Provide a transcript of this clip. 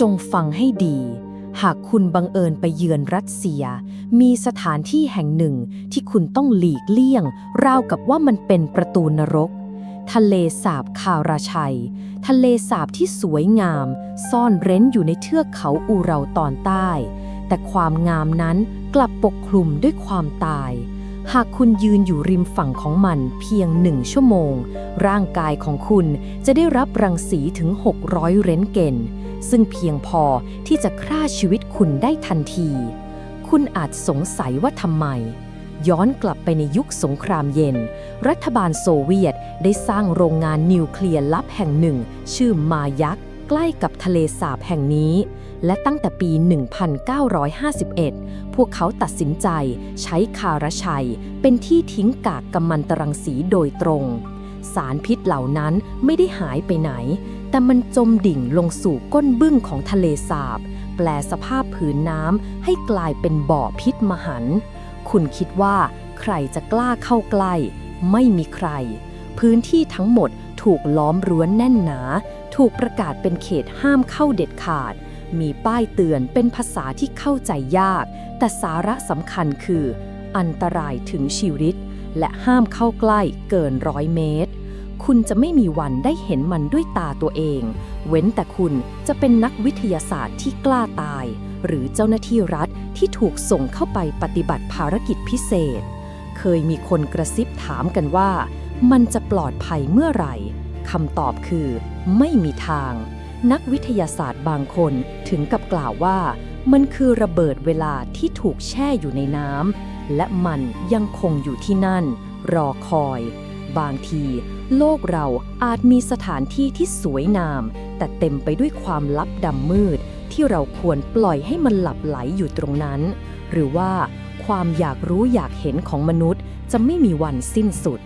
จงฟังให้ดี หากคุณบังเอิญไปเยือนรัสเซีย มีสถานที่แห่งหนึ่งที่คุณต้องหลีกเลี่ยง ราวกับว่ามันเป็นประตูนรก ทะเลสาบคาราชัย ทะเลสาบที่สวยงาม ซ่อนเร้นอยู่ในเทือกเขาอูเราตอนใต้ แต่ความงามนั้นกลับปกคลุมด้วยความตาย หากคุณยืนอยู่ริมฝั่งของมันเพียงหนึ่งชั่วโมง ร่างกายของคุณจะได้รับรังสีถึง 600 เรนเกนซึ่งเพียงพอที่จะฆ่าชีวิตคุณได้ทันที คุณอาจสงสัยว่าทำไม ย้อนกลับไปในยุคสงครามเย็น รัฐบาลโซเวียตได้สร้างโรงงานนิวเคลียร์ลับแห่งหนึ่ง ชื่อมายัก ใกล้กับทะเลสาบแห่งนี้ และตั้งแต่ปี 1951 พวกเขาตัดสินใจใช้คาราชัย เป็นที่ทิ้งกากกัมมันตรังสีโดยตรง สารพิษเหล่านั้นไม่ได้หายไปไหน แต่มันจมดิ่งลงสู่ก้นบึ้งของทะเลสาบ แปลสภาพผืนน้ำให้กลายเป็นบ่อพิษมหัน คุณคิดว่าใครจะกล้าเข้าใกล้ ไม่มีใคร พื้นที่ทั้งหมดถูกล้อมรั้วแน่นหนา ถูกประกาศเป็นเขตห้ามเข้าเด็ดขาด มีป้ายเตือนเป็นภาษาที่เข้าใจยาก แต่สาระสำคัญคือ อันตรายถึงชีวิต และห้ามเข้าใกล้เกินร้อยเมตร คุณจะไม่มีวันได้เห็นมันด้วยตาตัวเอง เว้นแต่คุณจะเป็นนักวิทยาศาสตร์ที่กล้าตาย หรือเจ้าหน้าที่รัฐที่ถูกส่งเข้าไปปฏิบัติภารกิจพิเศษ เคยมีคนกระซิบถามกันว่า มันจะปลอดภัยเมื่อไหร่ คำตอบคือ ไม่มีทาง นักวิทยาศาสตร์บางคนถึงกับกล่าวว่า มันคือระเบิดเวลาที่ถูกแช่อยู่ในน้ำและมันยังคงอยู่ที่นั่น รอคอย บางที โลกเราอาจมีสถานที่ที่สวยงาม แต่เต็มไปด้วยความลับดำมืด ที่เราควรปล่อยให้มันหลับไหลอยู่ตรงนั้น หรือว่าความอยากรู้อยากเห็นของมนุษย์จะไม่มีวันสิ้นสุด